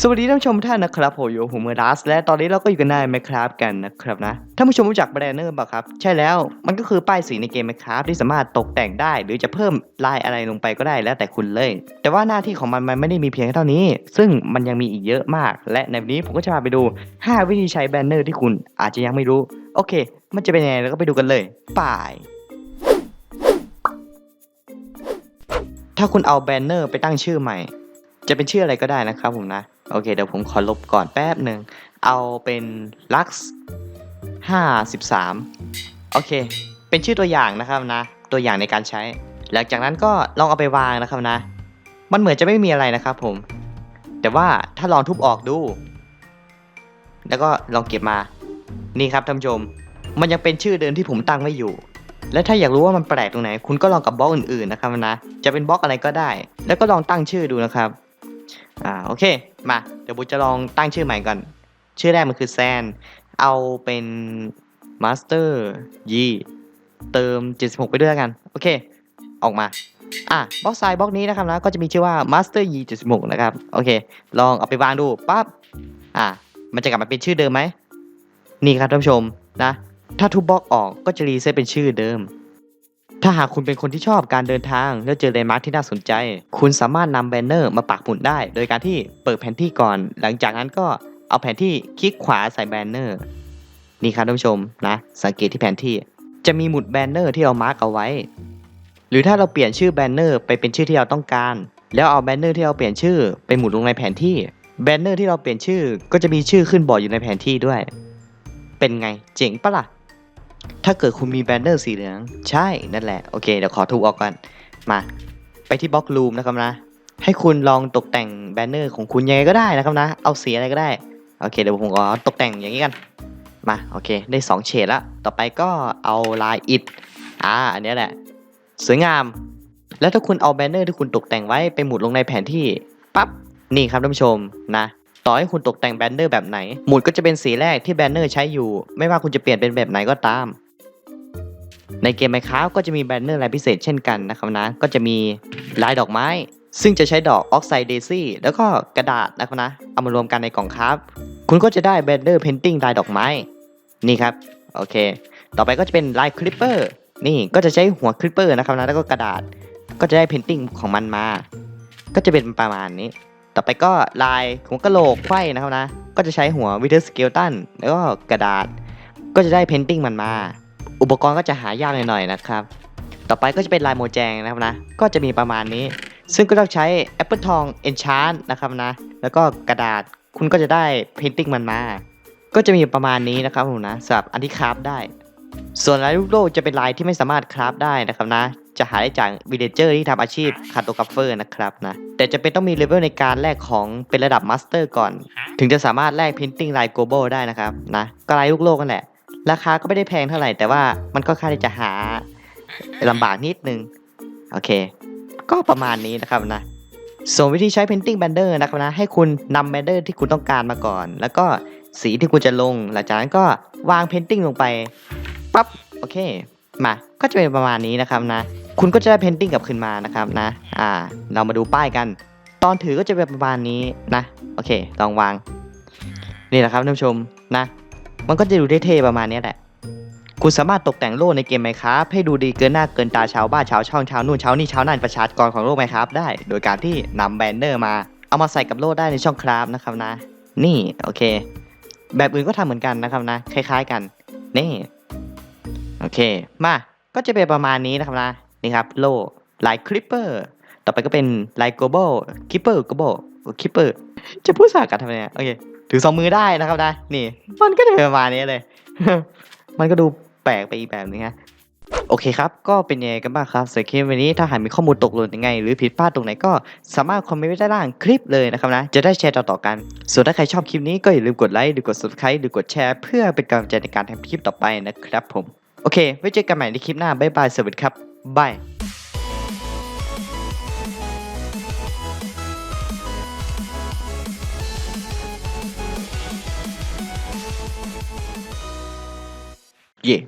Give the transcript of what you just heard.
สวัสดีท่านผู้ชมท่านนะครับผมอยู่ผมเมอร์ดัสและตอนนี้เราก็อยู่กันใน Minecraft กันนะครับนะท่านผู้ชมรู้จักแบรนเนอร์ป่ะครับ ใช่แล้วมันก็คือป้ายสีในเกม Minecraft ที่สามารถตกแต่งได้ หรือจะเพิ่มลายอะไรลงไปก็ได้แล้วแต่คุณเลย แต่ว่าหน้าที่ของมันมันไม่ได้มีเพียงแค่เท่านี้ ซึ่งมันยังมีอีกเยอะมาก และในวันนี้ผมก็จะพาไปดู 5 วิธีใช้แบรนเนอร์ที่คุณอาจจะยังไม่รู้ โอเค มันจะเป็นยังไงเราก็ไปดูกันเลยป่ายถ้าคุณเอาแบนเนอร์ไปตั้งชื่อใหม่ จะเป็นชื่ออะไรก็ได้นะครับผมนะ โอเค เดี๋ยวผมขอลบก่อนแป๊บหนึ่ง เอาเป็น lux 53โอเค เป็นชื่อตัวอย่างนะครับนะ ตัวอย่างในการใช้ หลังจากนั้นก็ลองเอาไปวางนะครับนะ มันเหมือนจะไม่มีอะไรนะครับผม แต่ว่าถ้าลองทุบออกดู แล้วก็ลองเก็บมา นี่ครับท่านผู้ชม มันยังเป็นชื่อเดิมที่ผมตั้งไว้อยู่และถ้าอยากรู้ว่ามันแปลกตรงไหน คุณก็ลองกับบล็อกอื่นๆนะครับนะ จะเป็นบล็อกอะไรก็ได้ แล้วก็ลองตั้งชื่อดูนะครับ อ่าโอเค มาเดี๋ยวบุ๊จะลองตั้งชื่อใหม่ก่อน ชื่อแรกมันคือแซน เอาเป็น Master Yi เติม 76 ไปด้วยกัน โอเค ออกมา อะบล็อกไซด์บล็อกนี้นะครับนะก็จะมีชื่อว่า Master Yi 76 นะครับ โอเค ลองเอาไปวางดูปั๊บอะมันจะกลับมาเป็นชื่อเดิมไหม นี่ครับท่านผู้ชมนะ ถ้าทุบบล็อกออกก็จะรีเซ็ตเป็นชื่อเดิม ถ้าหากคุณเป็นคนที่ชอบการเดินทางแล้วเจอแลนด์มาร์คที่น่าสนใจ คุณสามารถนำแบนเนอร์มาปักหมุดได้ โดยการที่เปิดแผนที่ก่อน หลังจากนั้นก็เอาแผนที่คลิกขวาใส่แบนเนอร์นี่ครับท่านผู้ชมนะสังเกตที่แผนที่ จะมีหมุดแบนเนอร์ที่เรามาร์กเอาไว้ หรือถ้าเราเปลี่ยนชื่อแบนเนอร์ไปเป็นชื่อที่เราต้องการ แล้วเอาแบนเนอร์ที่เราเปลี่ยนชื่อไปหมุดลงในแผนที่แบนเนอร์ที่เราเปลี่ยนชื่อก็จะมีชื่อขึ้นบอกอยู่ในแผนที่ด้วย เป็นไงเจ๋งปะล่ะ ถ้าเกิดคุณมีแบนเนอร์สีเหลือง ใช่นั่นแหละ โอเค เดี๋ยวขอทุบออกก่อน มา ไปที่บล็อกรูมนะครับนะ ให้คุณลองตกแต่งแบนเนอร์ของคุณยังไงก็ได้นะครับนะ เอาสีอะไรก็ได้ โอเค เดี๋ยวผมขอตกแต่งอย่างนี้กัน มา โอเค ได้ 2 เฉดละ ต่อไปก็เอาลายอิฐอ่า อันนี้แหละ สวยงาม แล้วถ้าคุณเอาแบนเนอร์ที่คุณตกแต่งไว้ไปหมุดลงในแผนที่ ปั๊บ นี่ครับท่านผู้ชมนะต่อให้คุณตกแต่งแบนเนอร์แบบไหน หมุดก็จะเป็นสีแรกที่แบนเนอร์ใช้อยู่ ไม่ว่าคุณจะเปลี่ยนเป็นแบบไหนก็ตาม ในเกม Minecraft ก็จะมีแบนเนอร์ลายพิเศษเช่นกันนะครับนะ ก็จะมีลายดอกไม้ ซึ่งจะใช้ดอกออกไซด์เดซี่แล้วก็กระดาษนะครับนะ เอามารวมกันในกล่องครับ คุณก็จะได้แบนเนอร์เพนติ้งลายดอกไม้ นี่ครับ โอเค ต่อไปก็จะเป็นลายคลิปเปอร์ นี่ก็จะใช้หัวคลิปเปอร์นะครับนะ แล้วก็กระดาษ ก็จะได้เพนติ้งของมันมา ก็จะเป็นประมาณนี้ ต่อไปก็ลายหัวกะโหลกไขว้นะครับนะ ก็จะใช้หัววิเทอร์สเกลตันแล้วก็กระดาษ ก็จะได้เพนติ้งมันมา อุปกรณ์ก็จะหายากหน่อยๆนะครับ ต่อไปก็จะเป็นลายโมแจงนะครับนะ ก็จะมีประมาณนี้ ซึ่งก็ต้องใช้แอปเปิลทองเอนชานนะครับนะ แล้วก็กระดาษคุณก็จะได้เพนติ้งมันมา ก็จะมีประมาณนี้นะครับผมนะสำหรับอันที่คราฟได้ ส่วนลายลูกโลกจะเป็นลายที่ไม่สามารถคราฟได้นะครับนะ จะหาได้จากวิลเลเจอร์ที่ทำอาชีพคาร์โตกราฟเฟอร์นะครับนะ แต่จะเป็นต้องมีเลเวลในการแลกของเป็นระดับมาสเตอร์ก่อน ถึงจะสามารถแลกพิมพ์ติ้งลายโกลบอลได้นะครับนะก็ลายลูกโลกนั่นแหละ ราคาก็ไม่ได้แพงเท่าไหร่ แต่ว่ามันก็ค่าที่จะหาลำบากนิดนึง โอเค ก็ประมาณนี้นะครับนะส่วนวิธีใช้ Painting Banner นะครับนะ ให้คุณนำ Banner ที่คุณต้องการมาก่อน แล้วก็สีที่คุณจะลง หลังจากนั้นก็วาง Painting ลงไปปั๊บโอเค มาก็จะเป็นประมาณนี้นะครับนะ คุณก็จะได้ Painting กลับคืนมานะครับนะ อ่า เรามาดูป้ายกัน ตอนถือก็จะเป็นประมาณนี้นะ โอเค ลองวาง นี่แหละครับท่านผู้ชมนะ มันก็จะดูได้เท่ประมาณนี้แหละ คุณสามารถตกแต่งโล่ในเกมไหมครับ ให้ดูดีเกินหน้าเกินตาชาวบ้านชาวช่องชาวนู่นชาวนี่ชาวนั่นประชากรของโลกไหมครับได้ โดยการที่นำแบนเนอร์มา เอามาใส่กับโล่ได้ในช่องคราฟนะครับนะ นี่โอเค แบบอื่นก็ทำเหมือนกันนะครับนะ คล้าย ๆกัน นี่โอเค มา ก็จะเป็นประมาณนี้นะครับนะ นี่ครับโล่ลายคลิปเปอร์ ต่อไปก็เป็นลายโกลบอลคิปเปอร์โกลบอลคิปเปอร์ จะพูดสากันทำไมเนี่ยโอเค ถือสองมือได้นะครับนะนี่ มันก็จะเป็นประมาณนี้เลย มันก็ดูแปลกไปอีกแบบนึงฮะโอเคครับ ก็เป็นยังไงกันบ้างครับสำหรับคลิปวันนี้ถ้าหากมีข้อมูลตกหล่นยังไง หรือผิดพลาดตรงไหนก็สามารถคอมเมนต์ไว้ใต้ล่างคลิปเลยนะครับนะ จะได้แชร์ต่อๆกัน ส่วนถ้าใครชอบคลิปนี้ก็อย่าลืมกดไลค์หรือกด subscribe หรือกดแชร์ เพื่อเป็นกำลังใจในการทำคลิปต่อไปนะครับผม โอเค ไว้เจอกันใหม่ในคลิปหน้า บ๊ายบาย สวัสดีครับบาย เย่